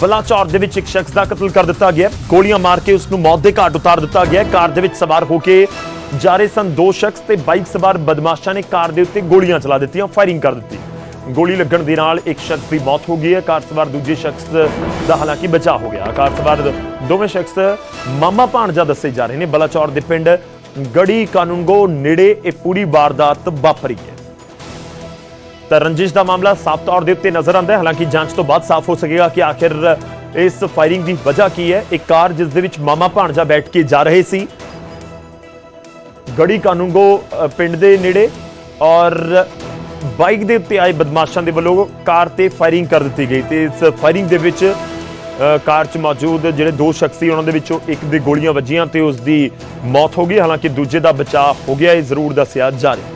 ਬਲਾਚੌਰ ਦੇ ਵਿੱਚ ਇੱਕ ਸ਼ਖਸ ਦਾ ਕਤਲ ਕਰ ਦਿੱਤਾ ਗਿਆ। ਗੋਲੀਆਂ ਮਾਰ ਕੇ ਉਸ ਨੂੰ ਮੌਤ ਦੇ ਘਾਟ ਉਤਾਰ ਦਿੱਤਾ ਗਿਆ। ਕਾਰ ਦੇ ਵਿੱਚ ਸਵਾਰ ਹੋ ਕੇ ਜਾ ਰਹੇ ਸਨ ਦੋ ਸ਼ਖਸ ਤੇ ਬਾਈਕ ਸਵਾਰ ਬਦਮਾਸ਼ਾਂ ਨੇ ਕਾਰ ਦੇ ਉੱਤੇ ਗੋਲੀਆਂ ਚਲਾ ਦਿੱਤੀਆਂ ਫਾਇਰਿੰਗ ਕਰ ਦਿੱਤੀ। ਗੋਲੀ ਲੱਗਣ ਦੇ ਨਾਲ ਇੱਕ ਸ਼ਖਸ ਦੀ ਮੌਤ ਹੋ ਗਈ ਹੈ। ਕਾਰ ਸਵਾਰ ਦੂਜੇ ਸ਼ਖਸ ਦਾ ਹਾਲਾਂਕਿ ਬਚਾਅ ਹੋ ਗਿਆ। ਕਾਰ ਸਵਾਰ ਦੋਵੇਂ ਸ਼ਖਸ ਮਾਮਾ ਭਾਣਜਾ ਦੱਸੇ ਜਾ ਰਹੇ ਨੇ। ਬਲਾਚੌਰ ਦੇ ਪਿੰਡ ਗੜੀ ਕਾਨੂੰਗੋ ਨੇੜੇ ਇਹ ਪੂਰੀ ਵਾਰਦਾਤ ਵਾਪਰੀ ਹੈ। ਤਾਂ ਰੰਜਿਸ਼ ਦਾ ਮਾਮਲਾ ਸਾਫ਼ ਤੌਰ ਦੇ ਉੱਤੇ ਨਜ਼ਰ ਆਉਂਦਾ ਹੈ। ਹਾਲਾਂਕਿ ਜਾਂਚ ਤੋਂ ਬਾਅਦ ਸਾਫ਼ ਹੋ ਸਕੇਗਾ ਕਿ ਆਖਿਰ ਇਸ ਫਾਇਰਿੰਗ ਦੀ ਵਜ੍ਹਾ ਕੀ ਹੈ। ਇੱਕ ਕਾਰ ਜਿਸ ਦੇ ਵਿੱਚ ਮਾਮਾ ਭਾਣਜਾ ਬੈਠ ਕੇ ਜਾ ਰਹੇ ਸੀ। ਗੜੀ ਕਾਨੂੰਗੋ ਪਿੰਡ ਦੇ ਨੇੜੇ ਔਰ ਬਾਈਕ ਦੇ ਉੱਤੇ ਆਏ ਬਦਮਾਸ਼ਾਂ ਦੇ ਵੱਲੋਂ ਕਾਰ ਤੇ ਫਾਇਰਿੰਗ ਕਰ ਦਿੱਤੀ ਗਈ ਤੇ ਇਸ ਫਾਇਰਿੰਗ ਦੇ ਵਿੱਚ ਕਾਰ 'ਚ ਮੌਜੂਦ ਜਿਹੜੇ ਦੋ ਸ਼ਖਸ ਸੀ, ਉਹਨਾਂ ਦੇ ਵਿੱਚੋਂ ਇੱਕ ਦੀ ਗੋਲੀਆਂ ਵੱਜੀਆਂ ਤੇ ਉਸ ਦੀ ਮੌਤ ਹੋ ਗਈ। ਹਾਲਾਂਕਿ ਦੂਜੇ ਦਾ ਬਚਾਅ ਹੋ ਗਿਆ, ਇਹ ਜ਼ਰੂਰ ਦੱਸਿਆ ਜਾ ਰਿਹਾ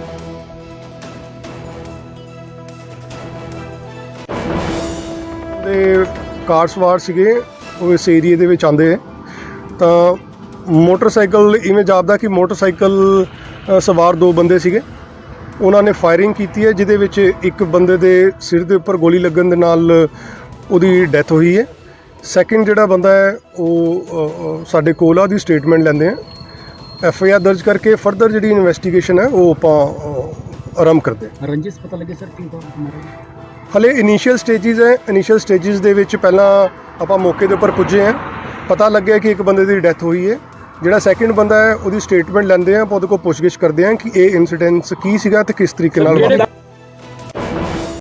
ਦੇ ਕਾਰ ਸਵਾਰ ਸੀਗੇ, ਉਹ ਇਸ ਏਰੀਏ ਦੇ ਵਿੱਚ ਆਂਦੇ ਤਾਂ ਮੋਟਰਸਾਈਕਲ, ਇਵੇਂ ਜਾਪਦਾ ਕਿ ਮੋਟਰਸਾਈਕਲ ਸਵਾਰ ਦੋ ਬੰਦੇ ਸੀਗੇ। ਉਹਨਾਂ ਨੇ ਫਾਇਰਿੰਗ ਕੀਤੀ ਹੈ, ਜਿਹਦੇ ਵਿੱਚ ਇੱਕ ਬੰਦੇ ਦੇ ਸਿਰ ਦੇ ਉੱਪਰ ਗੋਲੀ ਲੱਗਣ ਦੇ ਨਾਲ ਉਹਦੀ ਡੈਥ ਹੋਈ ਹੈ। ਸੈਕਿੰਡ ਜਿਹੜਾ ਬੰਦਾ ਹੈ, ਉਹ ਸਾਡੇ ਕੋਲ ਆ, ਉਹਦੀ ਸਟੇਟਮੈਂਟ ਲੈਂਦੇ ਆ। ਐਫ ਆਈ ਆਰ ਦਰਜ ਕਰਕੇ ਫਰਦਰ ਜਿਹੜੀ ਇਨਵੈਸਟੀਗੇਸ਼ਨ ਹੈ, ਉਹ ਆਪਾਂ ਆਰੰਭ ਕਰਦੇ ਹਾਂ ਰੰਜਿਸ਼ ਪਤਾ ਲੱਗੇ ਸਰ ਕੀ ਬਾਤ ਹਲੇ ਇਨੀਸ਼ੀਅਲ ਸਟੇजेस ਹੈ। ਇਨੀਸ਼ੀਅਲ ਸਟੇजेस ਦੇ ਵਿੱਚ ਪਹਿਲਾਂ ਆਪਾਂ ਮੌਕੇ ਦੇ ਉੱਪਰ ਪੁੱਜੇ ਹਾਂ। ਪਤਾ ਲੱਗਿਆ ਕਿ ਇੱਕ ਬੰਦੇ ਦੀ ਡੈਥ ਹੋਈ ਹੈ। ਜਿਹੜਾ ਸੈਕਿੰਡ ਬੰਦਾ ਹੈ ਉਹਦੀ ਸਟੇਟਮੈਂਟ ਲੈਂਦੇ ਆ ਆਪਾਂ ਉਹਦੇ ਕੋਲ ਪੁੱਛਗਿੱਛ ਕਰਦੇ ਆ ਕਿ ਇਹ ਇਨਸੀਡੈਂਟਸ ਕੀ ਸੀਗਾ ਤੇ ਕਿਸ ਤਰੀਕੇ ਨਾਲ ਵਾਪਰਿਆ।